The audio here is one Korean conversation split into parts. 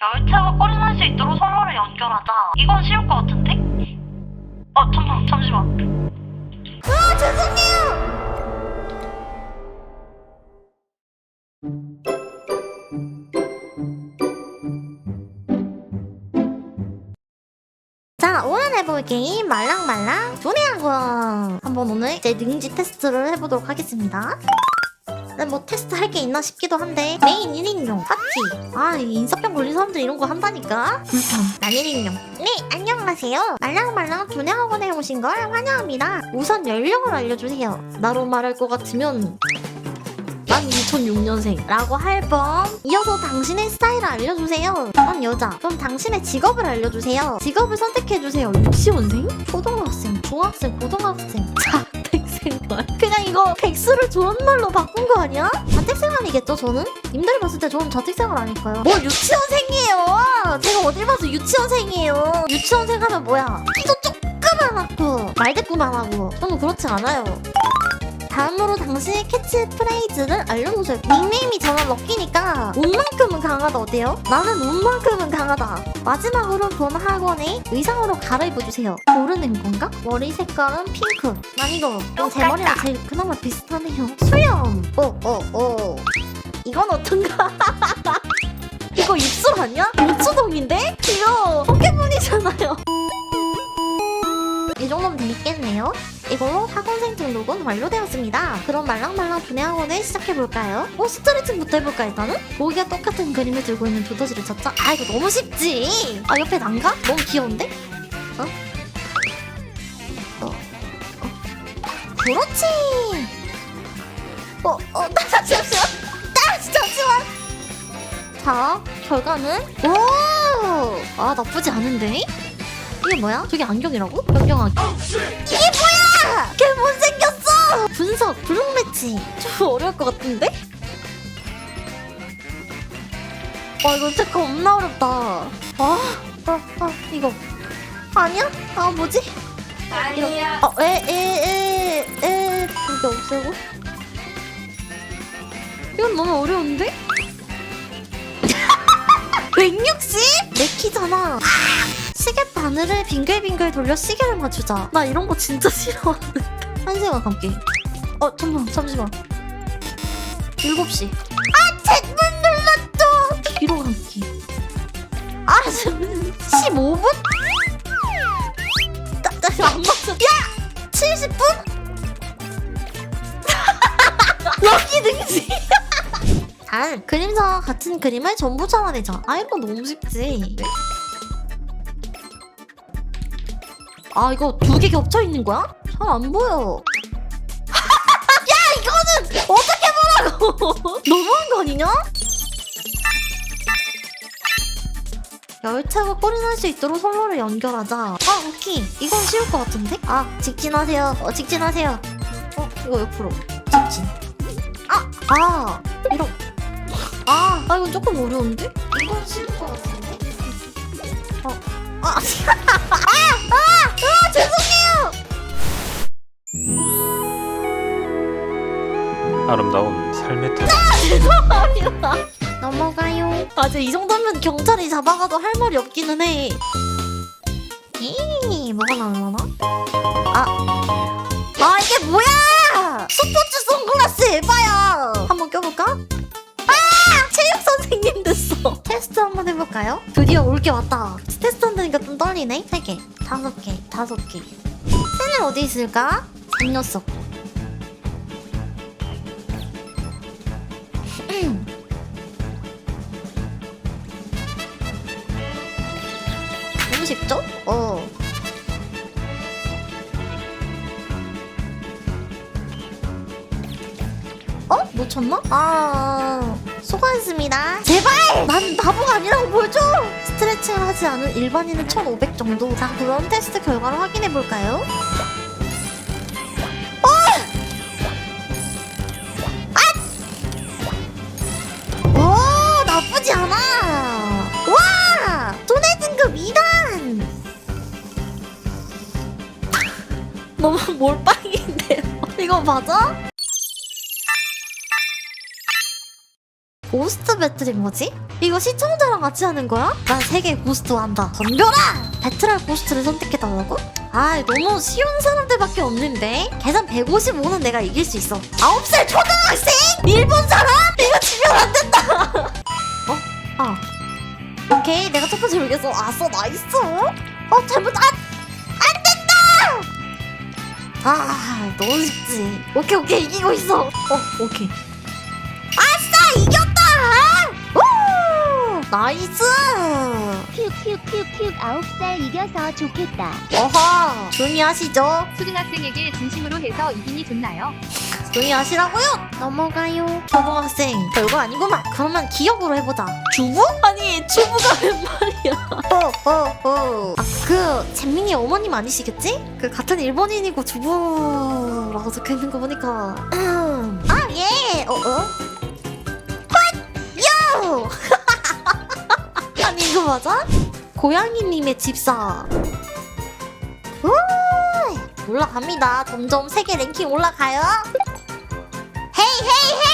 열차가 꼬리 날 수 있도록 선로를 연결하자. 이건 쉬울 것 같은데? 어, 잠깐, 잠시만. 아 죄송해요. 자 오늘 해볼 게임 말랑말랑 두뇌학원 한번 오늘 제 능지 테스트를 해보도록 하겠습니다. 네, 뭐 테스트 할 게 있나 싶기도 한데 메인 1인용 파티. 아이 인사병 걸린 사람들 이런 거 한다니까? 불편 난 1인용. 네 안녕하세요. 말랑말랑 두뇌학원에 오신 걸 환영합니다. 우선 연령을 알려주세요. 나로 말할 것 같으면 난 2006년생 라고 할 뻔. 이어서 당신의 스타일을 알려주세요. 난 여자. 그럼 당신의 직업을 알려주세요. 직업을 선택해주세요. 유치원생? 초등학생, 중학생, 고등학생. 자 택생활 그냥 이거 백수를 존말로 바꾼 거 아니야? 자택생활이겠죠 저는? 님들 봤을 때 저는 자택생활 아닐까요? 뭐 유치원생이에요 제가 어딜 봐서 유치원생이에요 유치원생 하면 뭐야 키도 조그만하고 말대꾸만 하고 저는 그렇지 않아요 다음으로 당신의 캐치프레이즈를 알려주세요. 닉네임이 저는 럭키니까 운만큼은 강하다 어때요? 나는 운만큼은 강 하다. 마지막으로 본 학원의 의상으로 갈아입어주세요. 모르는 건가? 머리 색깔은 핑크. 난 이거 제 머리랑 제일 그나마 비슷하네요. 수염. 어, 오, 오, 오. 이건 어떤가? 이거 입술 아니야? 유추동인데? 이거 포켓몬이잖아요. 되겠네요. 이걸로 학원생 등록은 완료되었습니다. 그럼 말랑말랑 분해학원을 시작해볼까요? 어, 스트레칭부터 해볼까 일단은? 모기가 똑같은 그림을 들고 있는 두더지를 찾자. 아 이거 너무 쉽지! 아 옆에 난가? 너무 귀여운데? 어? 어? 어? 그렇지! 어, 어, 나 잠시만! 나 잠시만! 자, 결과는 오! 아 나쁘지 않은데? 이게 뭐야? 저게 안경이라고? 변경하기. 이게 뭐야! 걔 못생겼어! 분석, 블록 매치. 좀 어려울 것 같은데? 와, 이거 진짜 겁나 어렵다. 아, 아, 아, 이거. 아니야? 아, 뭐지? 아니야. 어, 에, 에, 에, 에. 이거 없애고. 이건 너무 어려운데? 160? 내 키잖아. 시계 바늘을 빙글빙글 돌려 시계를 맞추자. 나 이런 거 진짜 싫어하는데. 한 시간 감기. 어, 잠깐만, 잠시만. 7시. 아, 잭문 눌렀죠! 뒤로 감기. 아, 지금 15분? 나, 나, 안 맞춰. 야! 70분? 럭키 등지. 단, 그림자와 같은 그림을 전부 잡아내자. 아, 이거 너무 쉽지. 아 이거 두 개 겹쳐 있는 거야? 잘 안 보여. 야 이거는 어떻게 보라고? 너무한 거 아니냐? 열차가 꼬리 날 수 있도록 선로를 연결하자. 아 오케이 이건 쉬울 것 같은데? 아 직진하세요. 어 직진하세요. 어 이거 옆으로 직진. 아 아, 이런. 아, 아 이건 조금 어려운데? 이건 쉬울 것 같은데? 어, 아, 아름다운 삶의 터 죄송합니다. 넘어가요. 아, 이제 이 정도면 경찰이 잡아가도 할 말이 없기는 해. 에이, 뭐가 나올라나? 아, 아 이게 뭐야? 스포츠 선글라스 에바야. 한번 껴볼까? 아, 체육 선생님 됐어. 테스트 한번 해볼까요? 드디어 올 게 왔다. 테스트 한다니까 좀 떨리네. 세 개, 다섯 개, 다섯 개. 쟤는 어디 있을까? 이 녀석. 너무 쉽죠? 어. 어? 놓쳤나? 아, 수고하셨습니다. 제발! 난 바보가 아니라고 보여줘! 스트레칭을 하지 않은 일반인은 1500 정도. 자, 그럼 테스트 결과를 확인해볼까요? 너무 몰빵인데요. 이거 맞아? 고스트 배틀이 뭐지? 이거 시청자랑 같이 하는 거야? 난 세계 고스트 한다. 덤벼라! 배틀할 고스트를 선택해달라고? 아, 너무 쉬운 사람들밖에 없는데? 계산 155는 내가 이길 수 있어. 9살 초등학생? 일본 사람? 이거 지면 안 된다! 어? 아. 오케이, 내가 첫 번째로 이겼어. 아싸, 나이스! 어, 잘못, 아! 아, 너무 쉽지. 오케이, 오케이, 이기고 있어. 어, 오케이. 아싸, 이겼다! 오! 나이스! 큐큐큐큐 아홉 살 이겨서 좋겠다. 어허, 조용히 하시죠. 초등학생에게 진심으로 해서 이긴이 좋나요? 조용히 하시라고요? 넘어가요. 초등학생, 별거 아니구만. 그러면 기억으로 해보자. 주부? 아니, 주부가 웬 말이야. 호호호. 아, 그, 잼민이 어머님 아니시겠지? 그, 같은 일본인이고 주부라고 적혀 있는 거 보니까. 음. 아, 예! 어, 어? 헛! 요! 아니, 이거 맞아? 고양이님의 집사. 우! 올라갑니다. 점점 세계 랭킹 올라가요. 헤이 헤이 헤이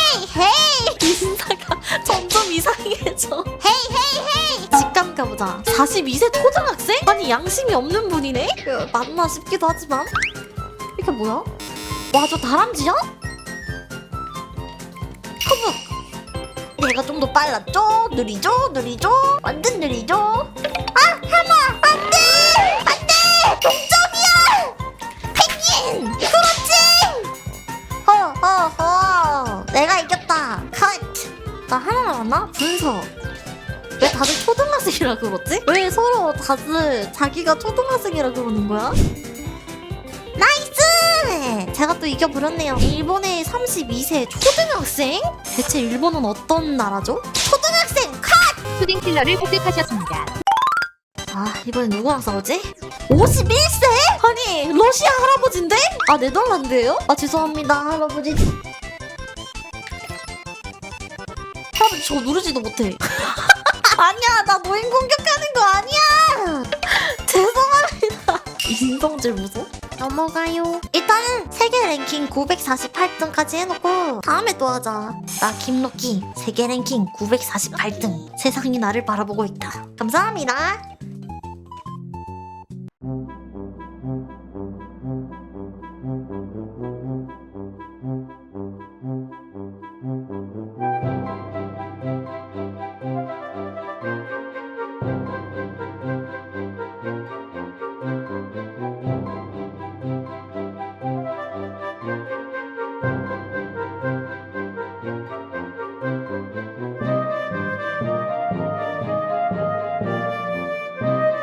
인사가 점점 이상해져. 헤이 헤이 헤이 직감 가보자. 42세 초등학생? 아니 양심이 없는 분이네. 그, 맞나 싶기도 하지만 이게 뭐야? 와 저 다람쥐야? 허브. 얘가 좀 더 빨랐죠? 느리죠? 느리죠? 완전 느리죠? 분석 왜 다들 초등학생이라 그러지? 왜 서로 다들 자기가 초등학생이라 그러는 거야? 나이스! 제가 또 이겨버렸네요 일본의 32세 초등학생? 대체 일본은 어떤 나라죠? 초등학생 컷! 초딩 킬러를 획득하셨습니다. 아 이번엔 누구랑 싸우지? 51세? 아니 러시아 할아버지인데? 아 네덜란드예요? 아 죄송합니다 할아버지 할아버지 저거 누르지도 못해. 아니야 나 노인 공격하는 거 아니야. 죄송합니다. 인성질 무서? 넘어가요. 일단은 세계 랭킹 948등까지 해놓고 다음에 또 하자. 나 김로키 세계 랭킹 948등. 세상이 나를 바라보고 있다. 감사합니다